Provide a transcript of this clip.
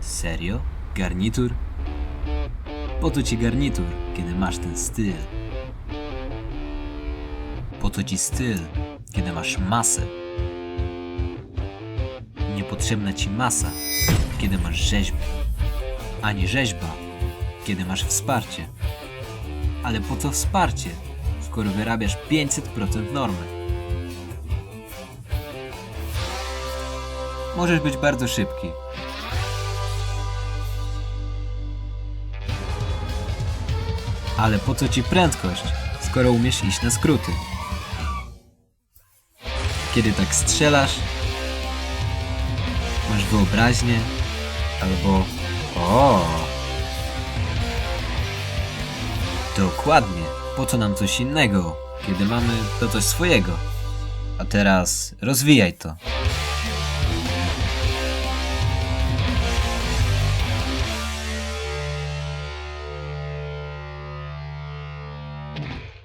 Serio? Garnitur? Po to ci garnitur, kiedy masz ten styl. Po to ci styl, kiedy masz masę. Niepotrzebna ci masa, kiedy masz rzeźbę. Ani rzeźba, kiedy masz wsparcie. Ale po co wsparcie, skoro wyrabiasz 500% normy? Możesz być bardzo szybki. Ale po co ci prędkość, skoro umiesz iść na skróty? Kiedy tak strzelasz, masz wyobraźnię, albo o. Dokładnie. Po co nam coś innego, kiedy mamy to coś swojego? A teraz rozwijaj to. Yeah.